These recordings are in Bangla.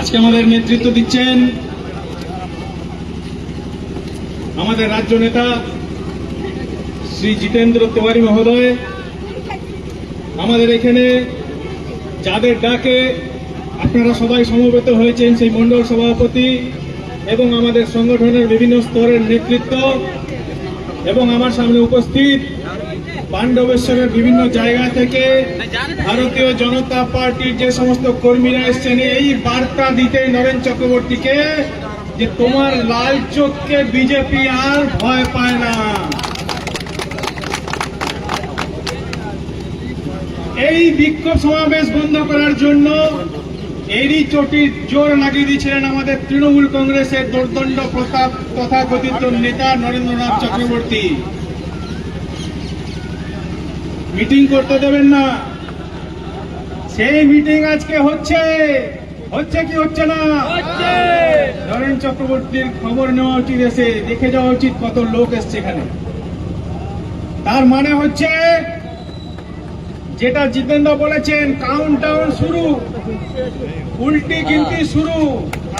আজকে আমাদের নেতৃত্ব দিচ্ছেন আমাদের রাজ্য নেতা শ্রী জিতেন্দ্র তিওয়ারি মহোদয়। আমাদের এখানে যাদের ডাকে আপনারা সবাই সমবেত হয়েছেন সেই মণ্ডল সভাপতি এবং আমাদের সংগঠনের বিভিন্ন স্তরের নেতৃত্ব এবং আমার সামনে উপস্থিত পাণ্ডবেশ্বরের বিভিন্ন জায়গা থেকে ভারতীয় জনতা পার্টির যে সমস্ত কর্মীরা এসছেন, এই বার্তা দিতে নরেন চক্রবর্তীকে যে তোমার লাল চোখকে বিজেপি আর ভয় পায় না। এই বিক্ষোভ সমাবেশ বন্ধ করার জন্য এরই চটির জোর লাগিয়ে দিয়েছিলেন আমাদের তৃণমূল কংগ্রেসের দুর্দণ্ড প্রতাপ তথাকথিত নেতা নরেন্দ্রনাথ চক্রবর্তী। মিটিং করতে দেবেন না। সেই মিটিং আজকে হচ্ছে। হচ্ছে কি হচ্ছে না? নরেন চক্রবর্তীর খবর নেওয়া উচিত এসে দেখে যাওয়া উচিত কত লোক এসছে এখানে। তার মানে হচ্ছে যেটা জিতেন্দ্র বলেছেন কাউন্ট ডাউন শুরু। উল্টি গিনতি শুরু।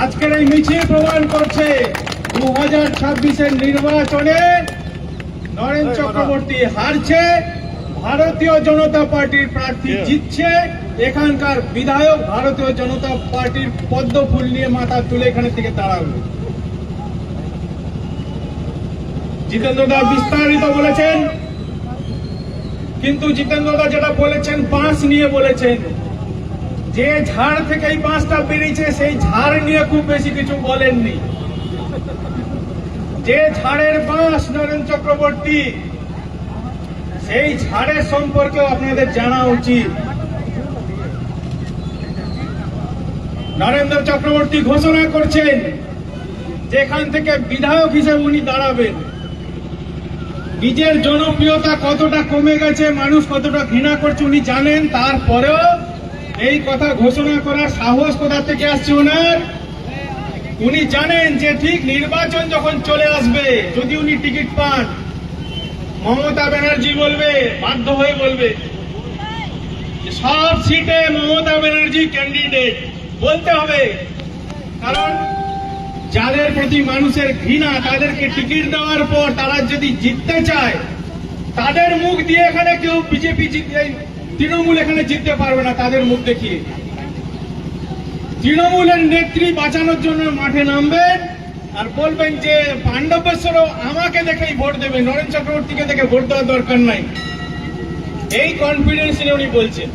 আজকের এই মিছিল প্রমাণ করছে দু হাজার ছাব্বিশের নির্বাচনে নরেন চক্রবর্তী হারছে। ভারতীয় জনতা পার্টির প্রার্থী জিতছে। এখানকার বিধায়ক ভারতীয় জনতা পার্টির পদ্ম ফুল নিয়ে মাথা তুলে এখানে থেকে দাঁড়াবে জিতেন্দ্র দা বিস্তারিত বলেছেন কিন্তু জিতেন্দ্র দা যেটা বলেছেন বাঁশ নিয়ে বলেছেন। যে ঝাড় থেকে এই বাঁশটা বেরিয়েছে সেই ঝাড় নিয়ে খুব বেশি কিছু বলেননি। যে ঝাড়ের বাঁশ নরেন চক্রবর্তী সেই ঝাড়ের সম্পর্কেও আপনাদের জানা উচিত। নরেন্দ্র চক্রবর্তী ঘোষণা করছেন, যেখান থেকে বিধায়ক হিসেবে উনি দাঁড়াবেন। নিজের জনপ্রিয়তা কতটা কমে গেছে, মানুষ কতটা ঘৃণা করছে উনি জানেন, তারপরেও এই কথা ঘোষণা করার সাহস কোথা থেকে আসছে ওনার? উনি জানেন যে ঠিক নির্বাচন যখন চলে আসবে, যদি উনি টিকিট পান মমতা ব্যানার্জি বলবে, বাধ্য হয়ে বলবে সব সিটে মমতা ব্যানার্জি ক্যান্ডিডেট বলতে হবে। কারণ যাদের প্রতি মানুষের ঘৃণা, তাদেরকে টিকিট দেওয়ার পর তারা যদি জিততে চায়, তাদের মুখ দিয়ে এখানে কেউ বিজেপি জিততে তৃণমূল এখানে জিততে পারবে না তাদের মুখ দেখিয়ে। তৃণমূলের নেত্রী বাঁচানোর জন্য মাঠে নামবেন আর বলবেন যে পাণ্ডবেশ্বরও আমাকে দেখেই ভোট দেবে, নরেন চক্রবর্তীকে দেখে ভোট দেওয়ার দরকার নাই। এই কনফিডেন্স নিয়ে উনি বলছেন।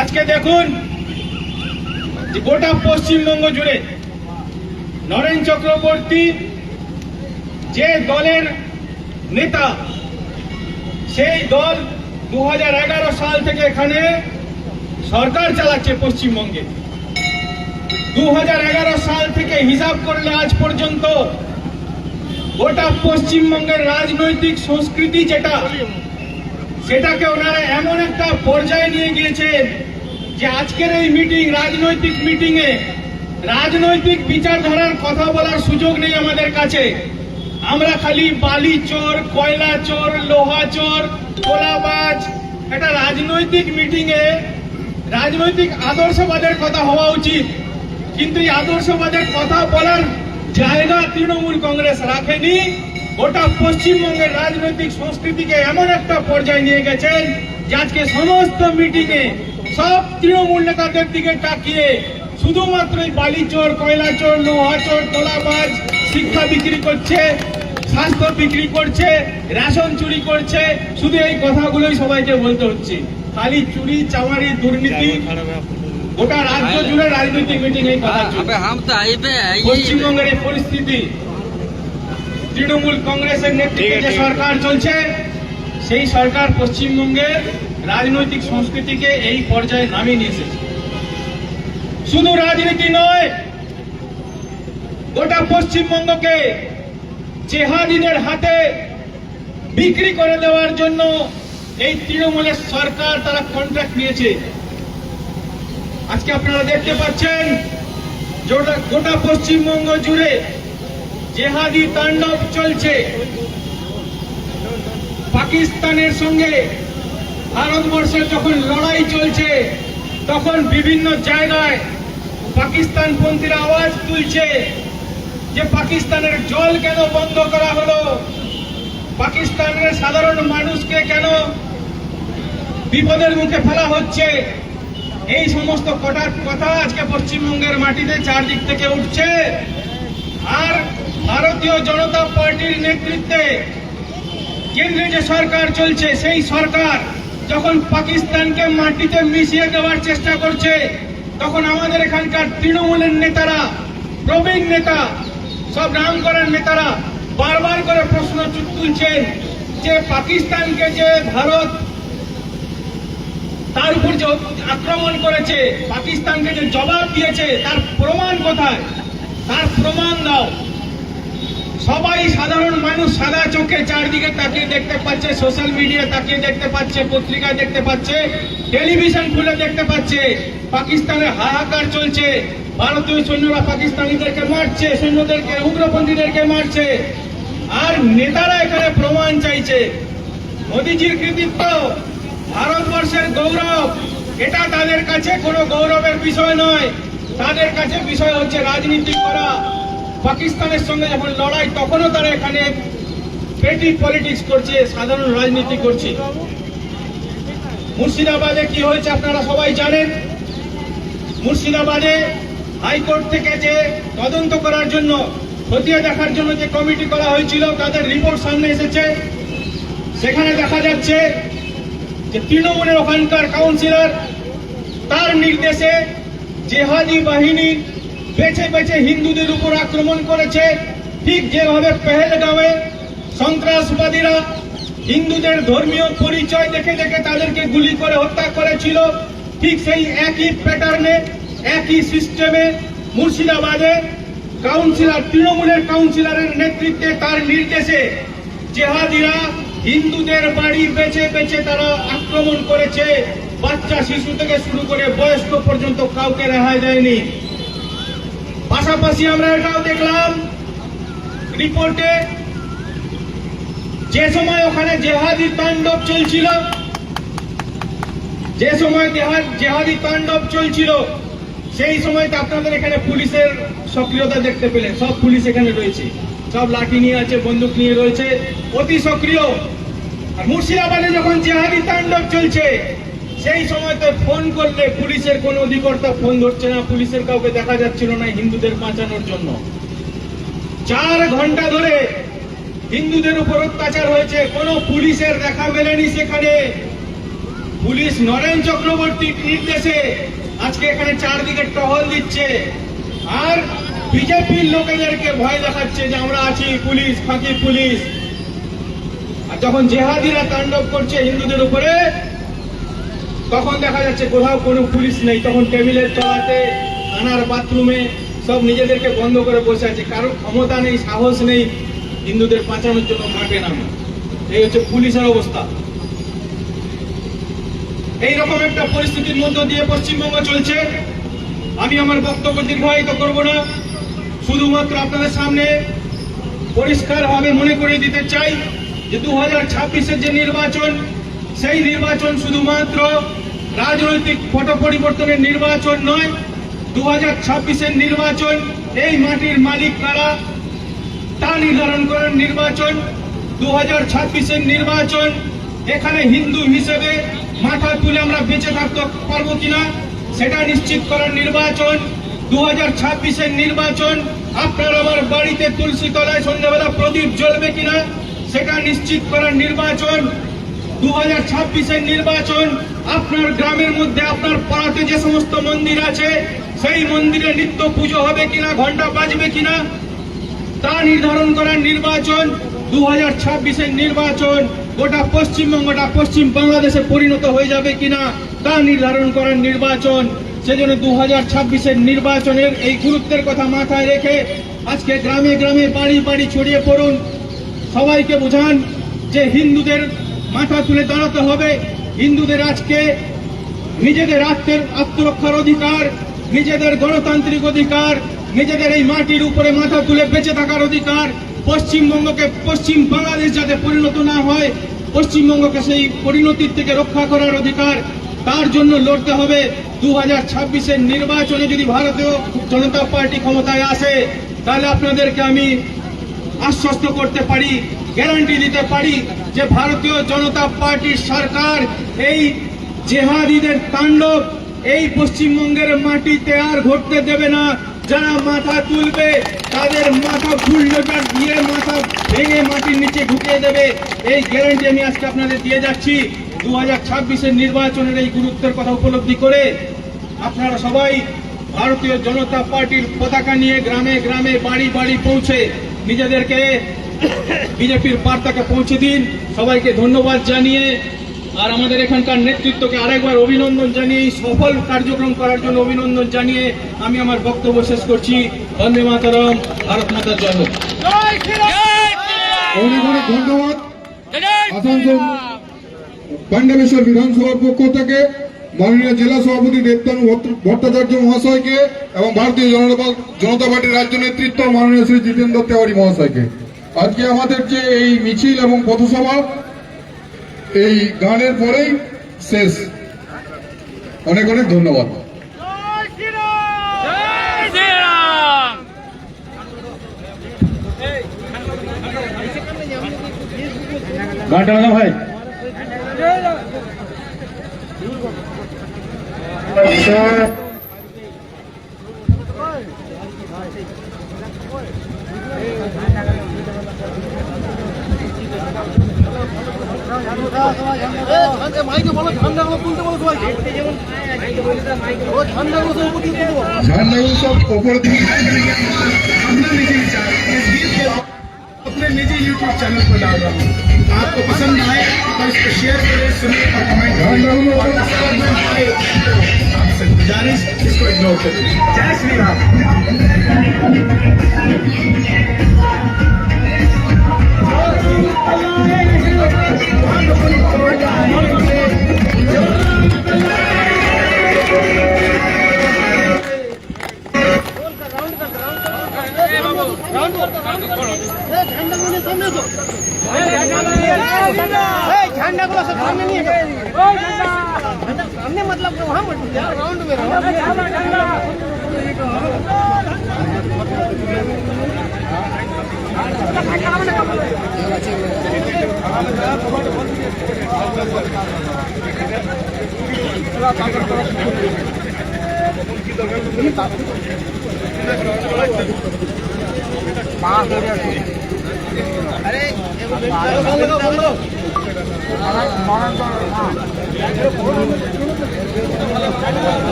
আজকে দেখুন গোটা পশ্চিমবঙ্গ জুড়ে নরেন চক্রবর্তী যে দলের নেতা, সেই দল দু হাজার এগারো সাল থেকে এখানে সরকার চালাচ্ছে পশ্চিমবঙ্গে। দু হাজার এগারো সাল থেকে হিসাব করলে আজ পর্যন্ত গোটা পশ্চিমবঙ্গের রাজনৈতিক সংস্কৃতি যেটা, সেটাকে ওনারা এমন একটা পর্যায়ে নিয়ে গিয়েছেন যে আজকের এই মিটিং রাজনৈতিক মিটিং এ রাজনৈতিক বিচারধারার কথা বলার সুযোগ নেই আমাদের কাছে। আমরা খালি বালি চোর, কয়লা চোর, লোহা চোর কোলাবাজ একটা রাজনৈতিক মিটিং এ রাজনৈতিক আদর্শবাদের কথা হওয়া উচিত। কিন্তু এই আদর্শবাদের কথা বলার জায়গা তৃণমূল কংগ্রেস রাখেনি। গোটা পশ্চিমবঙ্গের রাজনৈতিক সংস্কৃতিকে এমন একটা পর্যায়ে নিয়ে গেছেন যে আজকে সমস্ত মিটিং এ সব তৃণমূল নেতাদের দিকে তাকিয়ে শুধুমাত্র এই বালি চোর, কয়লা চোর তোলাবাজ, শিক্ষা বিক্রি করছে, স্বাস্থ্য বিক্রি করছে, রেশন চুরি করছে, শুধু এই কথাগুলোই সবাইকে বলতে হচ্ছে। খালি চুরি, চামারি, দুর্নীতি গোটা রাজ্য জুড়ে রাজনৈতিক মিটিং এই কথা পশ্চিমবঙ্গের এই পরিস্থিতি তৃণমূল কংগ্রেসের নেতৃত্বে যে সরকার চলছে সেই সরকার পশ্চিমবঙ্গের রাজনৈতিক সংস্কৃতিকে এই পর্যায়ে নামিয়ে নিয়েছে শুধু রাজনীতি নয় গোটা পশ্চিমবঙ্গকে জেহাদিদের হাতে বিক্রি করে দেওয়ার জন্য এই তৃণমূলের সরকার তারা কন্ট্রাক্ট নিয়েছে। আজকে আপনারা দেখতে পাচ্ছেন গোটা পশ্চিমবঙ্গ জুড়ে জেহাদি তাণ্ডব চলছে। পাকিস্তানের সঙ্গে ভারতবর্ষের যখন লড়াই চলছে, তখন বিভিন্ন জায়গায় পাকিস্তান পন্থীরা আওয়াজ তুলছে যে পাকিস্তানের জল কেন বন্ধ করা হলো? পাকিস্তানের সাধারণ মানুষকে কেন বিপদের মুখে ফেলা হচ্ছে? এই সমস্ত কটার কথা আজকে পশ্চিমবঙ্গের মাটিতে চারদিক থেকে উঠছে। আর ভারতীয় জনতা পার্টির নেতৃত্বে কেন্দ্রে যে সরকার চলছে, সেই সরকার যখন পাকিস্তানকে মাটিতে মিশিয়ে দেওয়ার চেষ্টা করছে, তখন আমাদের এখানকার তৃণমূলের নেতারা, প্রবীণ নেতা, সব নাম করার নেতারা বারবার করে প্রশ্ন তুলছেন যে পাকিস্তানকে যে ভারত তার উপর যে আক্রমণ করেছে পাকিস্তানকে যে জবাব দিয়েছে, তার প্রমাণ কোথায়? তার প্রমাণ দাও। সবাই সাধারণ মানুষ সাদা চোখে চারদিকে তাকিয়ে দেখতে পাচ্ছে, সোশ্যাল মিডিয়া তাকিয়ে দেখতে পাচ্ছে, পত্রিকায় দেখতে পাচ্ছে, টেলিভিশন খুলে দেখতে পাচ্ছে, পাকিস্তানে হাহাকার চলছে। ভারতীয় সৈন্যরা পাকিস্তানিদেরকে মারছে, সৈন্যদেরকে, উগ্রপন্থীদেরকে মারছে। আর নেতারা এখানে প্রমাণ চাইছে। মোদিজির কৃতিত্ব ভারতবর্ষের গৌরব, এটা তাদের কাছে কোনো গৌরবের বিষয় নয়। তাদের কাছে বিষয় হচ্ছে রাজনীতি করা। পাকিস্তানের সঙ্গে যখন লড়াই, তখনও তারা এখানে পেটি পলিটিক্স করছে, সাধারণ রাজনীতি করছে। মুর্শিদাবাদে কি হয়েছে আপনারা সবাই জানেন? মুর্শিদাবাদে হাইকোর্ট থেকে যে তদন্ত করার জন্য, খতিয়ে দেখার জন্য যে কমিটি করা হয়েছিল, তাদের রিপোর্ট সামনে এসেছে। সেখানে দেখা যাচ্ছে যে তৃণমূলের ওখানকার কাউন্সিলর তার নির্দেশে জেহাদি বাহিনী বেছে বেছে হিন্দুদের উপর আক্রমণ করেছে। ঠিক যেভাবে পেহেলগাঁওয়ে সন্ত্রাসবাদীরা হিন্দুদের ধর্মীয় পরিচয় দেখে দেখে তাদেরকে গুলি করে হত্যা করেছিল, ঠিক সেই একই প্যাটার্নে একই সিস্টেমে মুর্শিদাবাদে কাউন্সিলর তৃণমূলের কাউন্সিলরের নেতৃত্বে তার নির্দেশে জেহাদিরা হিন্দুদের বাড়ি বেছে বেছে তারা আক্রমণ করেছে। বাচ্চা, শিশু থেকে শুরু করে বয়স্ক পর্যন্ত কাউকে রেহাই দেয়নি। পাশাপাশি আমরা এটাও দেখলাম রিপোর্টে, যে সময় ওখানে জেহাদি তাণ্ডব চলছিল, যে সময় জেহাদ তাণ্ডব চলছিল, সেই সময় আপনাদের এখানে পুলিশের সক্রিয়তা দেখতে পেলেন। সব পুলিশ এখানে রয়েছে। সব লাঠি নিয়ে আছে, বন্দুক নিয়ে রয়েছে। অতি সক্রিয়। আর মুর্শিদাবাদে যখন জেহাদি তাণ্ডব চলছে, সেই সময় তো ফোন করলে পুলিশের কোন অধিকর্তা ফোন ধরছে না, পুলিশের কাউকে দেখা যাচ্ছিল না হিন্দুদের বাঁচানোর জন্য। চার ঘণ্টা ধরে হিন্দুদের উপর অত্যাচার হয়েছে, কোন পুলিশের দেখা মেলেনি সেখানে। পুলিশ নরেন চক্রবর্তীর নির্দেশে আজকে এখানে চারদিকে টহল দিচ্ছে। আর বিজেপির লোকেদেরকে ভয় দেখাচ্ছে যে আমরা আছি পুলিশ, ফাঁকি পুলিশ। আর যখন জেহাদিরা তাণ্ডব করছে হিন্দুদের উপরে, তখন দেখা যাচ্ছে কোথাও কোনো পুলিশ নেই। তখন টেবিলের তলাতে থানার বাথরুমে সব নিজেদেরকে বন্ধ করে বসে আছে। কারোর ক্ষমতা নেই, সাহস নেই, হিন্দুদের বাঁচানোর জন্য মাঠে নামে। এই হচ্ছে পুলিশের অবস্থা। এইরকম একটা পরিস্থিতির মধ্য দিয়ে পশ্চিমবঙ্গ চলছে। আমি আমার বক্তব্য দীর্ঘায়িত করব না। শুধুমাত্র আপনাদের সামনে পরিষ্কারভাবে মনে করে দিতে চাই যে দু হাজার যে নির্বাচন, সেই নির্বাচন শুধুমাত্র রাজনৈতিক পট পরিবর্তনের নির্বাচন নয় দু হাজার নির্বাচন, এই মাটির মালিক কারা তা নির্ধারণ করার নির্বাচন দু হাজার নির্বাচন, এখানে হিন্দু হিসেবে মাথা তুলে আমরা বেঁচে থাকতে পারব কিনা, সেটা নিশ্চিত করার নির্বাচন দু হাজার ছাব্বিশের নির্বাচন, আপনার আমার বাড়িতে তুলসী তলায় সন্ধ্যাবেলা প্রদীপ জ্বলবে কিনা, সেটা নিশ্চিত করার নির্বাচন। দু হাজার ছাব্বিশের নির্বাচন, আপনার গ্রামের মধ্যে, আপনার পাড়াতে যে সমস্ত মন্দির আছে, সেই মন্দিরে নিত্য পুজো হবে কিনা ঘণ্টা বাজবে কিনা, তা নির্ধারণ করার নির্বাচন। দু হাজার ছাব্বিশের নির্বাচন, গোটা পশ্চিমবঙ্গটা পশ্চিম বাংলাদেশে পরিণত হয়ে যাবে কিনা, তা নির্ধারণ করার নির্বাচন। সেজন্য দু হাজার ছাব্বিশের নির্বাচনের এই গুরুত্বের কথা মাথায় রেখে আজকে গ্রামে গ্রামে বাড়ি বাড়ি ছড়িয়ে পড়ুন। সবাইকে বোঝান যে হিন্দুদের মাথা তুলে দাঁড়াতে হবে। হিন্দুদের আজকে নিজেদের আত্মের আত্মরক্ষার অধিকার, নিজেদের গণতান্ত্রিক অধিকার, নিজেদের এই মাটির উপরে মাথা তুলে বেঁচে থাকার অধিকার, পশ্চিমবঙ্গকে পশ্চিম বাংলাদেশ যাতে পরিণত না হয়, পশ্চিমবঙ্গকে সেই পরিণতির থেকে রক্ষা করার অধিকার, তার জন্য লড়তে হবে। দু হাজার ছাব্বিশের নির্বাচনে যদি ভারতীয় জনতা পার্টি ক্ষমতায় আসে, তাহলে আপনাদেরকে আমি আশ্বস্ত করতে পারি, গ্যারান্টি দিতে পারি যে ভারতীয় জনতা পার্টির সরকার এই জেহাদিদের তাণ্ডব, এই পশ্চিমবঙ্গের মাটিতে আর ঘটতে দেবে না। যারা মাথা তুলবে, তাদের মাথা ফুলডোজার দিয়ে মাথা ভেঙে মাটির নিচে ঢুকিয়ে দেবে। এই গ্যারান্টি আমি আজকে আপনাদের দিয়ে যাচ্ছি। দু হাজার ছাব্বিশের নির্বাচনের এই গুরুত্বের কথা উপলব্ধি করে আপনারা সবাই ভারতীয় জনতা পার্টির পতাকা নিয়ে গ্রামে গ্রামে বাড়ি বাড়ি পৌঁছে নিজেদেরকে বিজেপির বার্তাকে পৌঁছে দিন। সবাইকে ধন্যবাদ জানিয়ে আর আমাদের এখানকার নেতৃত্বকে আরেকবার অভিনন্দন জানিয়ে এই সফল কার্যক্রম করার জন্য অভিনন্দন জানিয়ে আমি আমার বক্তব্য শেষ করছি। বন্দে মাতারম ভারত মাতার জয় হোক। অনেক অনেক ধন্যবাদ। আসানসোল পাণ্ডবেশ্বর বিধানসভার পক্ষ থেকে মাননীয় জেলা সভাপতি দেবতানু ভট্ট- ভট্টাচার্য মহাশয়কে এবং ভারতীয় জনতা জনতা পার্টির রাজ্য নেতৃত্ব মাননীয় শ্রী জিতেন্দ্র তেওয়ারি মহাশয়কে। আজকে আমাদের যে এই মিছিল এবং পথসভা এই গানের পরেই শেষ। অনেক অনেক ধন্যবাদ। গানটা ভাই। ঝান্ডা উৎসব ওপর দিকে। निजी यूट्यूब चैनल पर डाल रहा हूँ। आपको पसंद आए तो इसको शेयर करें सुने और कमेंट करें। हाँ, और आपसे गुजारिश इसको इग्नोर करें। जय श्री राम। झंडा को सब सामने नहीं है झंडा सामने मतलब कि वहाँ मत जाओ राउंड में रहो आपको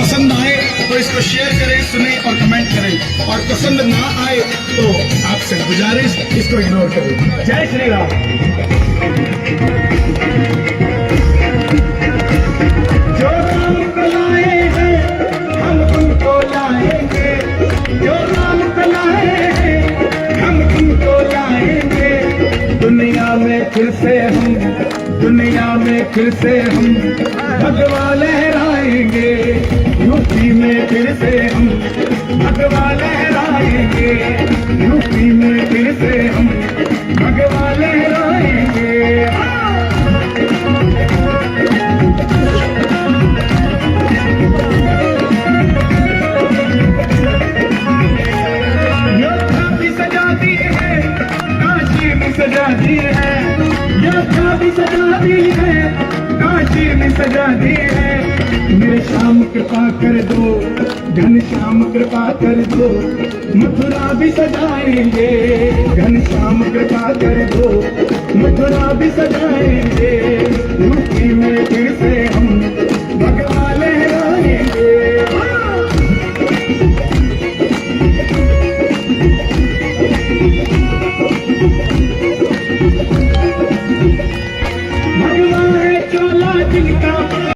पसंद आए तो इसको शेयर करें, सुने और कमेंट करें। और पसंद ना आए तो आपसे गुजारिश, इसको इग्नोर करें। जय श्री राम। फिर से हम भगवा लहराएँगे। यूपी में फिर से हम भगवा लहराएँगे। यूपी में फिर से हम भगवा लहराएँगे सजा दी है, काशी ने सजा दी है। मेरे श्याम कृपा कर दो, घन श्याम कृपा कर दो, मथुरा भी सजाएँगे। घन श्याम कृपा कर दो, मथुरा भी सजाएँगे। मुक्ति में फिर से हम